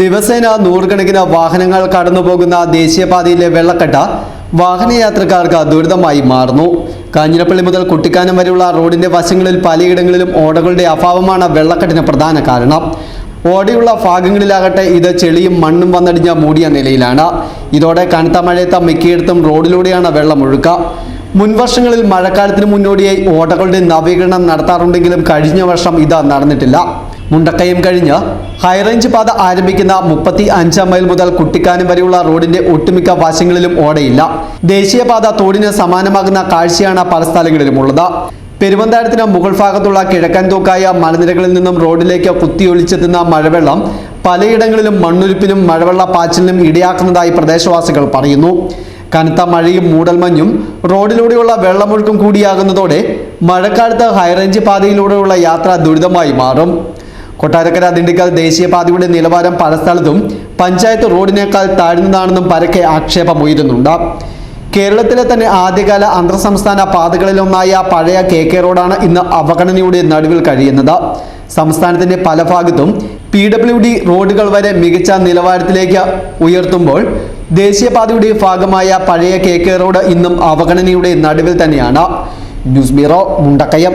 ദിവസേന നൂറുകണക്കിന് വാഹനങ്ങൾ കടന്നുപോകുന്ന ദേശീയപാതയിലെ വെള്ളക്കെട്ട വാഹനയാത്രക്കാർക്ക് ദുരിതമായി മാറുന്നു. കാഞ്ഞിരപ്പള്ളി മുതൽ കുട്ടിക്കാനം വരെയുള്ള റോഡിന്റെ വശങ്ങളിൽ പലയിടങ്ങളിലും ഓടകളുടെ അഭാവമാണ് വെള്ളക്കെട്ടിന് പ്രധാന കാരണം. ഓടയുള്ള ഭാഗങ്ങളിലാകട്ടെ ഇത് ചെളിയും മണ്ണും വന്നടിഞ്ഞ മൂടിയ നിലയിലാണ്. ഇതോടെ കനത്ത മഴയത്ത മിക്കയിടത്തും റോഡിലൂടെയാണ് വെള്ളമൊഴുക്കുക മുൻവർഷങ്ങളിൽ മഴക്കാലത്തിന് മുന്നോടിയായി ഓടകളുടെ നവീകരണം നടത്താറുണ്ടെങ്കിലും കഴിഞ്ഞ വർഷം ഇത് നടന്നിട്ടില്ല. മുണ്ടക്കയം കഴിഞ്ഞ് ഹൈറേഞ്ച് പാത ആരംഭിക്കുന്ന മുപ്പത്തി അഞ്ചാം മൈൽ മുതൽ കുട്ടിക്കാനം വരെയുള്ള റോഡിന്റെ ഒട്ടുമിക്ക വശങ്ങളിലും ഓടയില്ല. ദേശീയപാത തോടിന് സമാനമാകുന്ന കാഴ്ചയാണ് പല സ്ഥലങ്ങളിലും ഉള്ളത്. പെരുവന്താനത്തിന് മുകൾ ഭാഗത്തുള്ള കിഴക്കൻ തൂക്കായ മലനിരകളിൽ നിന്നും റോഡിലേക്ക് കുത്തിയൊലിച്ചെത്തുന്ന മഴവെള്ളം പലയിടങ്ങളിലും മണ്ണൊലിപ്പിനും മഴവെള്ള പാച്ചിലിനും ഇടയാക്കുന്നതായി പ്രദേശവാസികൾ പറയുന്നു. കനത്ത മഴയും മൂടൽമഞ്ഞും റോഡിലൂടെയുള്ള വെള്ളമൊഴുക്കും കൂടിയാകുന്നതോടെ മഴക്കാലത്ത് ഹൈറേഞ്ച് പാതയിലൂടെയുള്ള യാത്ര ദുരിതമായി മാറും. കൊട്ടാരക്കര ദിണ്ടിക്കൽ ദേശീയപാതയുടെ നിലവാരം പല സ്ഥലത്തും പഞ്ചായത്ത് റോഡിനേക്കാൾ താഴ്ന്നതാണെന്നും പരക്കെ ആക്ഷേപമുയരുന്നുണ്ട്. കേരളത്തിലെ തന്നെ ആദ്യകാല അന്തർ സംസ്ഥാന പാതകളിലൊന്നായ പഴയ കെ കെ റോഡാണ് ഇന്ന് അവഗണനയുടെ നടുവിൽ കഴിയുന്നത്. സംസ്ഥാനത്തിന്റെ പല ഭാഗത്തും പി ഡബ്ല്യു ഡി റോഡുകൾ വരെ മികച്ച നിലവാരത്തിലേക്ക് ഉയർത്തുമ്പോൾ ദേശീയപാതയുടെ ഭാഗമായ പഴയ കെ കെ റോഡ് ഇന്നും അവഗണനയുടെ നടുവിൽ തന്നെയാണ്. News bureau Mundakayam.